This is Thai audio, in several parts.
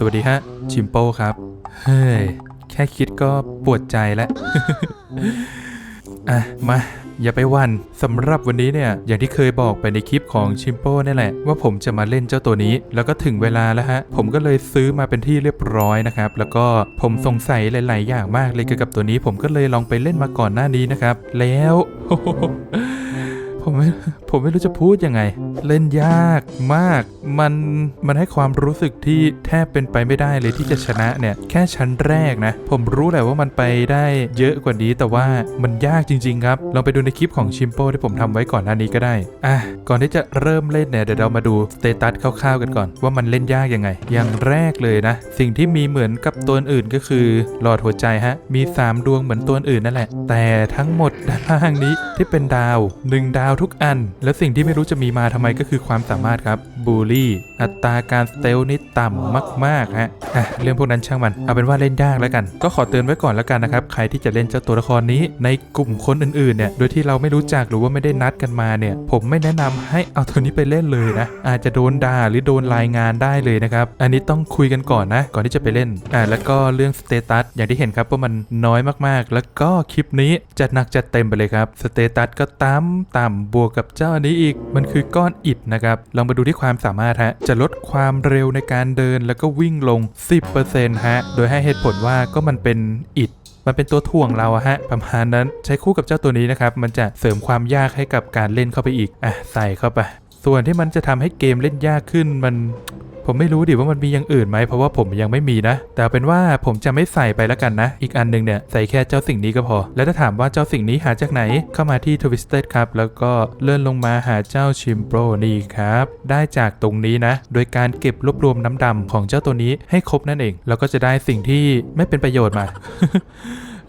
สวัสดีฮะ ชิมโป้ครับ เฮ้ย แค่คิดก็ปวดใจแล้วอะ มาอย่าไปวันสำหรับวันนี้เนี่ย อย่างที่เคยบอกไปในคลิปของชิมโป้นี่แหละ ว่าผมจะมาเล่นเจ้าตัวนี้ แล้วก็ถึงเวลาแล้วฮะ ผมก็เลยซื้อมาเป็นที่เรียบร้อยนะครับ แล้วก็ผมสงสัยหลาย ๆ อย่างมากเลยเกี่ยวกับตัวนี้ ผมก็เลยลองไปเล่นมาก่อนหน้านี้นะครับ แล้ว ผมไม่ผมไม่รู้จะพูดยังไง เล่นยากมาก มันมันให้ความรู้สึกที่แทบเป็นไปไม่ได้เลยที่จะชนะเนี่ย แค่ชั้นแรกนะ ผมรู้แหละว่ามันไปได้เยอะกว่านี้แต่ว่ามันยากจริง ๆ ครับลองไปดูในคลิปของชิมโป้ที่ผมทำไว้ก่อนหน้านี้ก็ได้อะก่อนที่จะเริ่มเล่นเนี่ยเดี๋ยวเรามาดูสเตตัสคร่าวๆกันก่อน ว่ามันเล่นยากยังไง อย่างแรกเลยนะ สิ่งที่มีเหมือนกับตัวอื่นก็คือ หลอดหัวใจฮะมี 3 ดวงเหมือนตัวอื่นนั่นแหละ แต่ทั้งหมดด้านล่างนี้ที่เป็นดาว1ดาวทุกอัน และสิ่งที่ไม่รู้จะมีมาทำไมก็คือความสามารถครับบูลลี่ อัตราการสเตลนี่ต่ำมากๆฮะอะเรื่องพวกนั้นช่างมัน เอาเป็นว่าเล่นยากแล้วกัน ก็ขอเตือนไว้ก่อนแล้วกันนะครับ ใครที่จะเล่นเจ้าตัวละครนี้ ในกลุ่มคนอื่นๆเนี่ย โดยที่เราไม่รู้จักหรือว่าไม่ได้นัดกันมาเนี่ย ผมไม่แนะนำให้เอาตัวนี้ไปเล่นเลยนะ อาจจะโดนด่าหรือโดนรายงานได้เลยนะครับ อันนี้ต้องคุยกันก่อนนะ ก่อนที่จะไปเล่น อ่าแล้วก็เรื่องสเตตัสอย่างที่เห็นครับว่ามันน้อยมากๆ แล้วก็คลิปนี้จัดหนักจัดเต็มไปเลยครับ สเตตัสก็ต่ำต่ำบวกกับเจ้าอันนี้อีก มันคือก้อนอิฐนะครับ ลองมาดูที่ความสามารถฮะ จะลดความเร็วในการเดินแล้วก็วิ่งลง 10%ฮะ โดยให้เหตุผลว่าก็มันเป็นอิฐมันเป็นตัวถ่วงเราอะฮะ ประมาณนั้นใช้คู่กับเจ้าตัวนี้นะครับ มันจะเสริมความยากให้กับการเล่นเข้าไปอีก อะ ใส่เข้าไป ส่วนที่มันจะทำให้เกมเล่นยากขึ้นมันผมไม่รู้ดิว่ามันมีอย่างอื่นไหมเพราะว่าผมยังไม่มีนะ แต่เป็นว่าผมจะไม่ใส่ไปแล้วกันนะ อีกอันหนึงเนี่ยใส่แค่เจ้าสิ่งนี้ก็พอ แล้วถ้าถามว่าเจ้าสิ่งนี้หาจากไหนเข้ามาที่ Twisted ครับ แล้วก็เลื่อนลงมาหาเจ้าชิมโปรนี่ครับ ได้จากตรงนี้นะ โดยการเก็บรวบรวมน้ำดำของเจ้าตัวนี้ให้ครบนั่นเอง แล้วก็จะได้สิ่งที่ไม่เป็นประโยชน์มา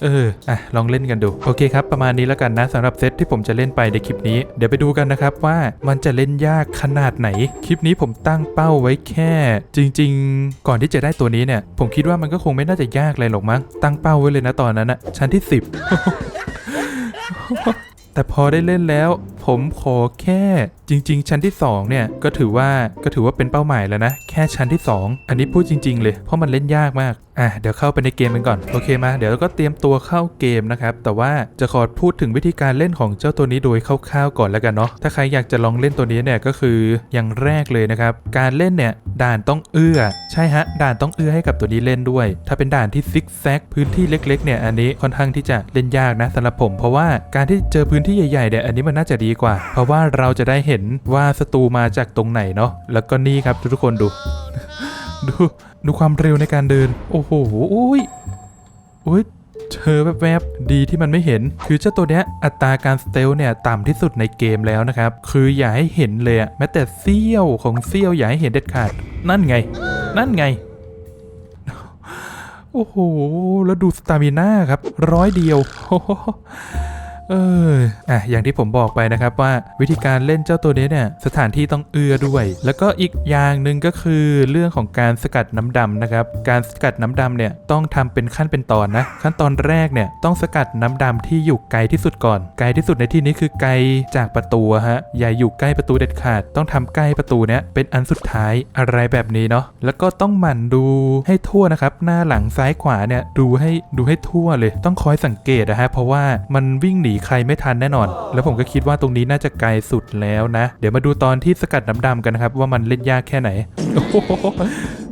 เอออะลองเล่นกันดู โอเคครับ ประมาณนี้แล้วกันนะสำหรับเซตที่ผมจะเล่นไปในคลิปนี้ เดี๋ยวไปดูกันนะครับว่ามันจะเล่นยากขนาดไหน คลิปนี้ผมตั้งเป้าไว้แค่ จริง ๆ ก่อนที่จะได้ตัวนี้เนี่ย ผมคิดว่ามันก็คงไม่น่าจะยากเลยหรอกมั้งตั้งเป้าไว้เลยนะตอนนั้นอะชั้นที่ 10แต่พอได้เล่นแล้วผมขอแค่จริง ๆ ชั้นที่2เนี่ยก็ถือว่าก็ถือว่าเป็นเป้าหมายแล้วนะ แค่ชั้นที่ 2 อันนี้พูดจริง ๆ เลยเพราะมันเล่นยากมาก อะเดี๋ยวเข้าไปในเกมกันก่อนโอเคมาเดี๋ยวเราก็เตรียมตัวเข้าเกมนะครับแต่ว่าจะขอพูดถึงวิธีการเล่นของเจ้าตัวนี้โดยคร่าวๆก่อนแล้วกันเนาะถ้าใครอยากจะลองเล่นตัวนี้เนี่ยก็คืออย่างแรกเลยนะครับการเล่นเนี่ยด่านต้องเอื้อ ใช่ฮะด่านต้องเอื้อให้กับตัวนี้เล่นด้วย ถ้าเป็นด่านที่ซิกแซกพื้นที่เล็กๆเนี่ยอันนี้ค่อนข้างที่จะเล่นยากนะสำหรับผม เพราะว่าการที่เจอพื้นที่ใหญ่ๆเนี่ยอันนี้มันน่าจะดีกว่า เพราะว่าเราจะได้เห็นว่าศัตรูมาจากตรงไหนเนาะแล้วก็นี่ครับทุกคนดู ดูดูความเร็วในการเดิน โอ้โหอุ้ยอุ้ยเธอแวบๆ ดีที่มันไม่เห็น คือเจ้าตัวเนี้ยอัตราการสเตลเนี่ยต่ำที่สุดในเกมแล้วนะครับ คืออย่าให้เห็นเลยแม้แต่เสี้ยวของเสี้ยวอย่าให้เห็นเด็ดขาด นั่นไง นั่นไง โอ้โห แล้วดูสตามิน่าครับ ร้อยเดียวโอ้โห เอออะอย่างที่ผมบอกไปนะครับว่าวิธีการเล่นเจ้าตัวนี้เนี่ยสถานที่ต้องเอือด้วย แล้วก็อีกอย่างหนึ่งก็คือเรื่องของการสกัดน้ำดำนะครับ การสกัดน้ำดำเนี่ยต้องทำเป็นขั้นเป็นตอนนะ ขั้นตอนแรกเนี่ยต้องสกัดน้ำดำที่อยู่ไกลที่สุดก่อน ไกลที่สุดในที่นี้คือไกลจากประตูฮะอย่าอยู่ใกล้ประตูเด็ดขาด ต้องทำใกล้ประตูเนี้ยเป็นอันสุดท้ายอะไรแบบนี้เนาะแล้วก็ต้องหมั่นดูให้ทั่วนะครับ หน้าหลังซ้ายขวาเนี่ยดูให้ดูให้ทั่วเลย ต้องคอยสังเกตนะฮะเพราะว่ามันวิ่งหนีใครไม่ทันแน่นอน แล้วผมก็คิดว่าตรงนี้น่าจะไกลสุดแล้วนะ เดี๋ยวมาดูตอนที่สกัดน้ำดำกันนะครับ ว่ามันเล่นยากแค่ไหน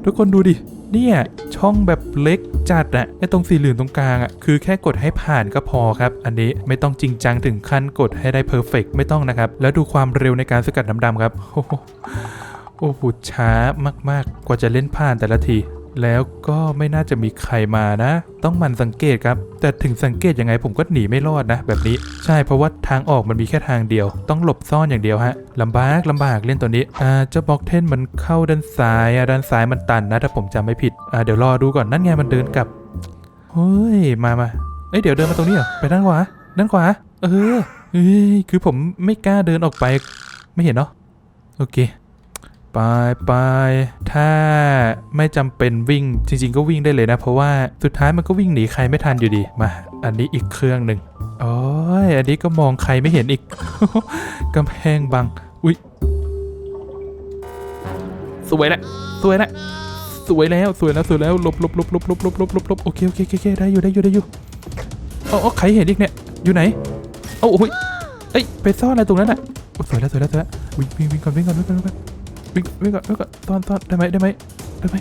ทุกคนดูดิเนี่ยช่องแบบเล็กจัดอะไอตรงสีเหลืองตรงกลางอะคือแค่กดให้ผ่านก็พอครับ อันนี้ไม่ต้องจริงจังถึงขั้นกดให้ได้เพอร์เฟกไม่ต้องนะครับ แล้วดูความเร็วในการสกัดน้ำดำครับโอ้โหโอ้โหช้ามากๆ กว่าจะเล่นผ่านแต่ละที แล้วก็ไม่น่าจะมีใครมานะ ต้องมันสังเกตครับ แต่ถึงสังเกตยังไงผมก็หนีไม่รอดนะ แบบนี้ ใช่เพราะว่าทางออกมันมีแค่ทางเดียว ต้องหลบซ่อนอย่างเดียวฮะลำบากลำบากเล่นตัวนี้อ่าเจ้าบล็อกเทนมันเข้าด้านซ้ายอะด้านซ้ายมันตันนะถ้าผมจำไม่ผิดอ่าเดี๋ยวรอดูก่อนนั่นไงมันเดินกลับเฮ้ยมามาเอ้ยเดี๋ยวเดินมาตรงนี้เหรอไปด้านขวาด้านขวา เออเฮ้ยคือผมไม่กล้าเดินออกไป ไม่เห็นเนาะโอเค ไปไปถ้าไม่จำเป็นวิ่งจริง ๆ ก็วิ่งได้เลยนะ เพราะว่าสุดท้ายมันก็วิ่งหนีใครไม่ทันอยู่ดีมา อันนี้อีกเครื่องหนึ่งโอ้ยอันนี้ก็มองใครไม่เห็นอีกกำแพงบังอุ๊ยสวยและสวยละสสวยแล้วสวยแล้วสวยแล้วลบลบลบลบลบลบลบลบลบโอเคโอเคโอเคได้อยู่ได้อยู่ได้อยู่เอาเอาใครเห็นอีกเนี่ยอยู่ไหนเอาโอ้ยเอ้ยไปซ่อนอะไรตรงนั้นอะสวยแล้วสวยแล้วสวยแล้ววิ่งวิ่งวิ่งก่อนวิ่งก่อนวิ่งก่อนวิ่งก่อน วิ่งวิ่งก่อนวิ่งก่อนซ่อนซ่อนได้ไหมได้ไหมได้ไหม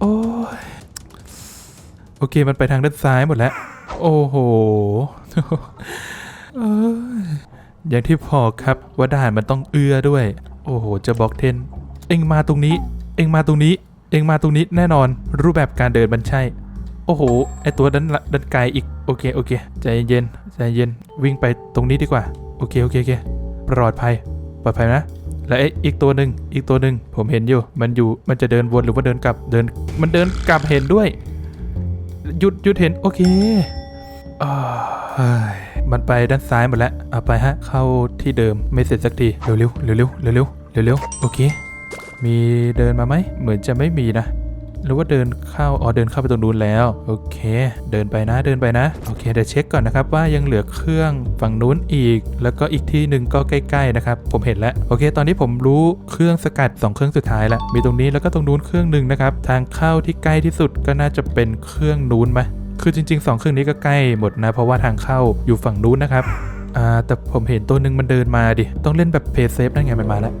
โอ้ยโอเคมันไปทางด้านซ้ายหมดแล้ว โอ้โหเอ้ยอย่างที่พอครับว่าด่านมันต้องเอื้อด้วย โอ้โหจะบล็อกเทน เอ็งมาตรงนี้ เอ็งมาตรงนี้ เอ็งมาตรงนี้แน่นอน รูปแบบการเดินมันใช่ โอ้โหไอตัวดันดันไกลอีกโอเคโอเคใจเย็นใจเย็นวิ่งไปตรงนี้ดีกว่า โอเคโอเคโอเคปลอดภัยปลอดภัยนะ และอีกตัวหนึ่งอีกตัวหนึ่งผมเห็นอยู่ มันอยู่มันจะเดินวนหรือว่าเดินกลับเดิน มันเดินกลับเห็นด้วย หยุดหยุดเห็นโอเคมันไปด้านซ้ายหมดแล้วเอาไปฮะเข้าที่เดิมไม่เสร็จสักทีเร็วเร็วเร็วเร็วเร็วเร็วเร็วโอเค มีเดินมาไหมเหมือนจะไม่มีนะ หรือว่าเดินเข้าอ๋อเดินเข้าไปตรงนู้นแล้ว โอเค เดินไปนะเดินไปนะ โอเคเดี๋ยวเช็คก่อนนะครับว่ายังเหลือเครื่องฝั่งนู้นอีก แล้วก็อีกที่หนึ่งก็ใกล้ๆนะครับผมเห็นแล้วโอเค ตอนนี้ผมรู้เครื่องสกัด 2 เครื่องสุดท้ายแล้วมีตรงนี้แล้วก็ตรงนู้นเครื่องหนึ่งนะครับทางเข้าที่ใกล้ที่สุดก็น่าจะเป็นเครื่องนู้นไหมคือจริง ๆ 2 เครื่องนี้ก็ใกล้หมดนะ เพราะว่าทางเข้าอยู่ฝั่งนู้นนะครับอ่าแต่ผมเห็นตัวหนึ่งมันเดินมาดิต้องเล่นแบบเพย์เซฟนั่นไงมันมาแล้ว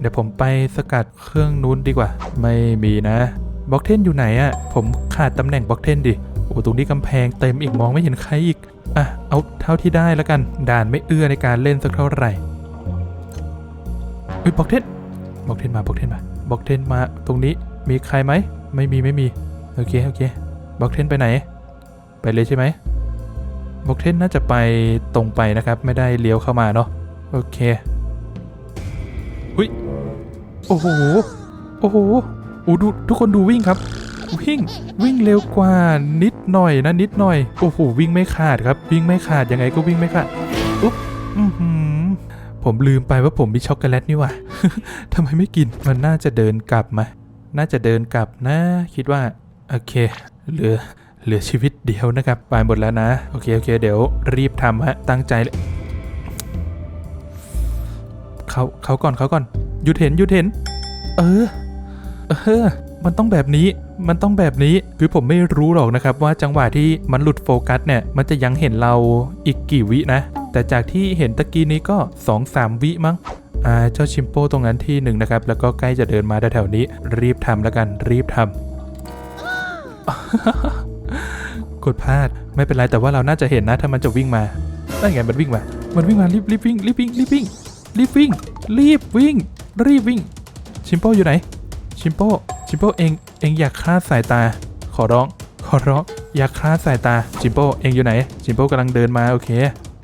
เดี๋ยวผมไปสกัดเครื่องนู้นดีกว่า ไม่มีนะ บล็อกเทนอยู่ไหนอะผมขาดตำแหน่งบล็อกเทนดิ โอ้ตรงนี้กำแพงเต็มอีกมองไม่เห็นใครอีก อะ เอาเท่าที่ได้แล้วกัน ด่านไม่เอื้อในการเล่นสักเท่าไหร่เอ้ยบล็อกเทนบล็อกเทนมาบล็อกเทนมาบล็อกเทนมาตรงนี้มีใครไหม ไม่มีไม่มี โอเคโอเคบล็อกเทนไปไหน ไปเลยใช่ไหมบล็อกเทนน่าจะไปตรงไปนะครับ ไม่ได้เลี้ยวเข้ามาเนาะ โอเคโอ้โห โอ้โห โอ้ดูทุกคนดูวิ่งครับ วิ่งวิ่งเร็วกว่านิดหน่อยนะนิดหน่อยโอ้โหวิ่งไม่ขาดครับ วิ่งไม่ขาดยังไงก็วิ่งไม่ขาดอุ๊บอือหือผมลืมไปว่าผมมีช็อกโกแลตนี่ว่าทำไมไม่กินมันน่าจะเดินกลับมา น่าจะเดินกลับนะ คิดว่าโอเคเหลือเหลือชีวิตเดียวนะครับไปหมดแล้วนะโอเคโอเค เดี๋ยวรีบทำฮะตั้งใจเลยเขาเขาก่อนเขาก่อนหยุดเห็นหยุดเห็น เออ เออมันต้องแบบนี้ มันต้องแบบนี้ คือผมไม่รู้หรอกนะครับว่าจังหวะที่มันหลุดโฟกัสเนี่ย มันจะยังเห็นเราอีกกี่วินะ แต่จากที่เห็นตะกี้นี้ก็ 2-3 วิมั้งอ่าเจ้าชิมโป้ตรงนั้นที่หนึ่งนะครับ แล้วก็ใกล้จะเดินมาแถวๆนี้ รีบทำแล้วกัน รีบทำกดพลาด ไม่เป็นไรแต่ว่าเราน่าจะเห็นนะ ถ้ามันจะวิ่งมานั่นไงมันวิ่งมา มันวิ่งมารีบรีบวิ่งรีบวิ่งรีบวิ่งรีบวิ่งรีบวิ่งรีบวิ่ง ชิมโป้อยู่ไหน ชิมโป้ชิมโป้เองเองอยากคลาดสายตา ขอร้อง ขอร้อง อยากคลาดสายตาชิมโป้เองอยู่ไหน ชิมโป้กำลังเดินมาโอเค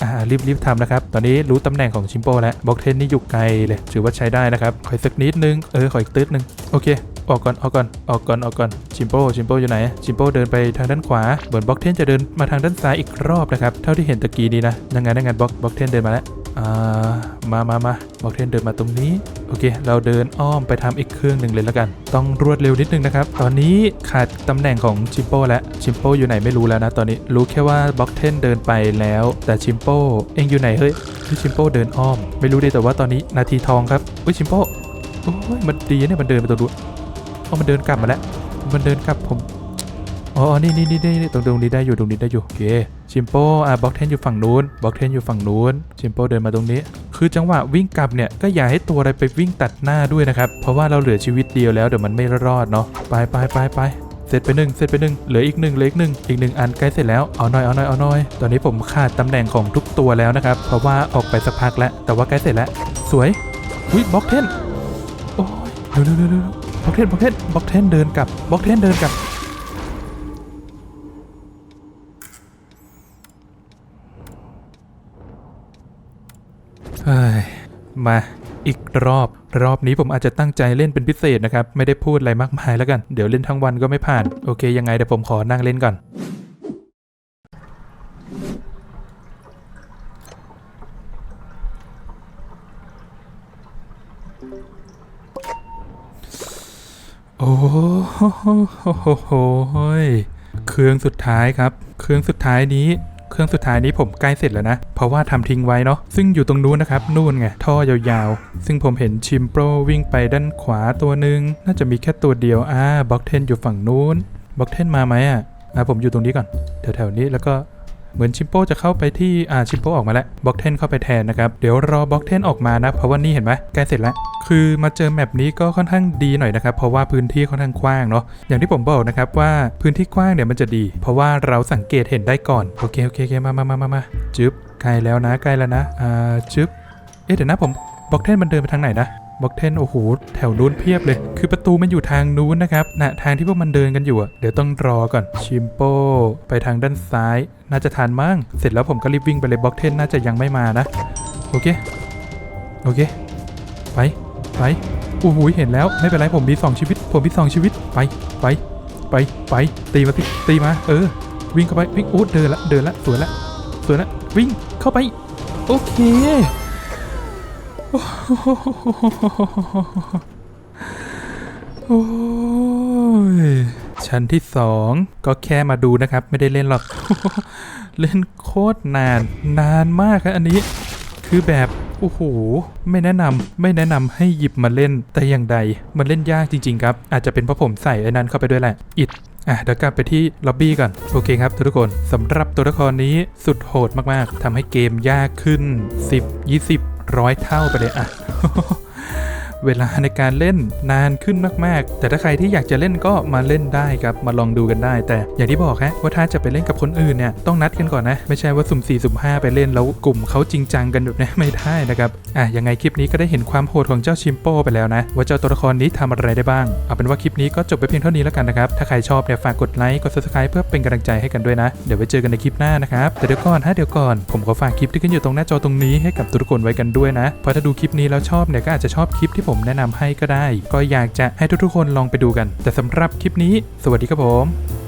อ่ารีบรีบทำนะครับ ตอนนี้รู้ตำแหน่งของชิมโป้แล้วบล็อกเทนนี่อยู่ไกลเลยถือว่าใช้ได้นะครับขออีกสักนิดนึงเออขออีกตืดนึงโอเคออกก่อนออกก่อนออกก่อนออกก่อนชิมโป้ชิมโป้อยู่ไหนชิมโป้เดินไปทางด้านขวาเหมือนบล็อกเทนจะเดินมาทางด้านซ้ายอีกรอบนะครับเท่าที่เห็นตะกี้นี้นะยังไงยังไงบล็อกบล็อกเทนเดินมาแล้ว มามามาบอกเทนเดินมาตรงนี้ โอเค เราเดินอ้อมไปทำอีกเครื่องหนึ่งเลยแล้วกัน ต้องรวดเร็วนิดนึงนะครับ ตอนนี้ขาดตำแหน่งของชิมโป้แล้ว ชิมโป้อยู่ไหนไม่รู้แล้วนะตอนนี้ รู้แค่ว่าบล็อกเทนเดินไปแล้ว แต่ชิมโป้เองอยู่ไหนเฮ้ยที่ชิมโป้เดินอ้อม ไม่รู้ดิแต่ว่าตอนนี้นาทีทองครับเฮ้ยชิมโป้โอ้ยมันดีนเนี่ยมันเดินไปตรงนู้นเพรามันเดินกลับมาแล้ว มันเดินกลับผม อ๋อนี่นี่นี่นี่ตรงตรงนี้ได้อยู่ตรงนี้ได้อยู่โอเค ชิมโป้อะบล็อกเทนอยู่ฝั่งนู้นบล็อกเทนอยู่ฝั่งนู้นชิมโป้เดินมาตรงนี้ คือจังหวะวิ่งกลับเนี่ยก็อย่าให้ตัวอะไรไปวิ่งตัดหน้าด้วยนะครับ เพราะว่าเราเหลือชีวิตเดียวแล้วเดี๋ยวมันไม่รอดเนาะไปไปไปไปเสร็จไปหนึ่งเสร็จไปหนึ่งเหลืออีกหนึ่งเหลืออีกหนึ่งอีกหนึ่งอันใกล้เสร็จแล้วเอาหน่อยเอาหน่อยเอาหน่อยตอนนี้ผมขาดตำแหน่งของทุกตัวแล้วนะครับ เพราะว่าออกไปสักพักแล้วแต่ว่าใกล้เสร็จแล้ว สวยอุ้ยบล็อกเทนโอ้ยเร็วเร็วเร็วเร็วบล็อกเทนบล็อกเทนบล็อกเทนเดินกลับบล็อกเทนเดินกลับ เฮ้ย มาอีกรอบ รอบนี้ผมอาจจะตั้งใจเล่นเป็นพิเศษนะครับ ไม่ได้พูดอะไรมากมายแล้วกัน เดี๋ยวเล่นทั้งวันก็ไม่ผ่าน โอเค ยังไงเดี๋ยวผมขอนั่งเล่นก่อน โอ้โหเครื่องสุดท้ายครับ เครื่องสุดท้ายนี้ เครื่องสุดท้ายนี้ผมใกล้เสร็จแล้วนะ เพราะว่าทำทิ้งไว้เนาะซึ่งอยู่ตรงนู้นนะครับ นู่นไง ท่อยาวๆ ซึ่งผมเห็นชิมโปรวิ่งไปด้านขวาตัวหนึ่งน่าจะมีแค่ตัวเดียวอ่าบล็อกเทนอยู่ฝั่งนู้นบล็อกเทนมาไหมอะอ่าผมอยู่ตรงนี้ก่อนแถวๆนี้แล้วก็ เหมือนชิมโป้จะเข้าไปที่อ่าชิมโป้ออกมาแล้วบล็อกเทนเข้าไปแทนนะครับ เดี๋ยวรอบล็อกเทนออกมานะ เพราะว่านี่เห็นไหมใกล้เสร็จแล้ว คือมาเจอแมปนี้ก็ค่อนข้างดีหน่อยนะครับ เพราะว่าพื้นที่ค่อนข้างกว้างเนาะอย่างที่ผมบอกนะครับว่าพื้นที่กว้างเนี่ยมันจะดี เพราะว่าเราสังเกตเห็นได้ก่อนโอเคโอเคโอเคมามามามามาจึ๊บใกล้แล้วนะใกล้แล้วนะอ่าจึ๊บเอ๊ะเดี๋ยวนะผมบล็อกเทนมันเดินไปทางไหนนะ บล็อกเทนโอ้โหแถวนู้นเพียบเลย คือประตูมันอยู่ทางนู้นนะครับนะทางที่พวกมันเดินกันอยู่เดี๋ยวต้องรอก่อนชิมโป้ไปทางด้านซ้าย น่าจะทันมั้งเสร็จแล้วผมก็รีบวิ่งไปเลยบล็อกเทนน่าจะยังไม่มานะ โอเค โอเค ไปไปโอ้โหเห็นแล้วไม่เป็นไรผมมี 2 ชีวิต ผมมี 2 ชีวิตไปไปไปไปตีมาสิตีมา เออ วิ่งเข้าไปวิ่งโอ้เดินละเดินละสวยละสวยละวิ่งเข้าไป โอเค โอ้โอ้ยชั้นที่2ก็แค่มาดูนะครับ ไม่ได้เล่นหรอก เล่นโคตรนาน นานมากครับอันนี้ คือแบบโอ้โห ไม่แนะนำไม่แนะนำให้หยิบมาเล่นแต่อย่างใด มันเล่นยากจริง ๆ ครับ อาจจะเป็นเพราะผมใส่ไอ้นั้นเข้าไปด้วยแหละอิดอะเดี๋ยวกลับไปที่ล็อบบี้ก่อน โอเคครับทุกคนสำหรับตัวละครนี้สุดโหดมากๆทำให้เกมยากขึ้น 10 20 ร้อยเท่าไปเลยอะ เวลาในการเล่นนานขึ้นมากๆ แต่ถ้าใครที่อยากจะเล่นก็มาเล่นได้ครับ มาลองดูกันได้ แต่อย่างที่บอกฮะว่าถ้าจะไปเล่นกับคนอื่นเนี่ยต้องนัดกันก่อนนะ ไม่ใช่ว่าสุ่ม4สุ่ม5ไปเล่นแล้วกลุ่มเขาจริงจังกันแบบนี้ไม่ได้นะครับอะยังไงคลิปนี้ก็ได้เห็นความโหดของเจ้าชิมโป้ไปแล้วนะ ว่าเจ้าตัวละครนี้ทำอะไรได้บ้าง เอาเป็นว่าคลิปนี้ก็จบไปเพียงเท่านี้แล้วกันนะครับ ถ้าใครชอบเนี่ยฝากกดไลค์กด subscribe เพื่อเป็นกำลังใจให้กันด้วยนะ เดี๋ยวไว้เจอกันในคลิปหน้านะครับ แต่เดี๋ยวก่อนฮะเดี๋ยวก่อนผมขอฝากคลิปที่ขึ้นอยู่ตรงหน้าจอตรงนี้ให้กับทุกคนไว้กันด้วยนะเพราะถ้าดูคลิปนี้แล้วชอบเนี่ยก็อาจจะชอบคลิปที่ผมแนะนำให้ก็ได้ ก็อยากจะให้ทุกๆคนลองไปดูกัน แต่สำหรับคลิปนี้ สวัสดีครับผม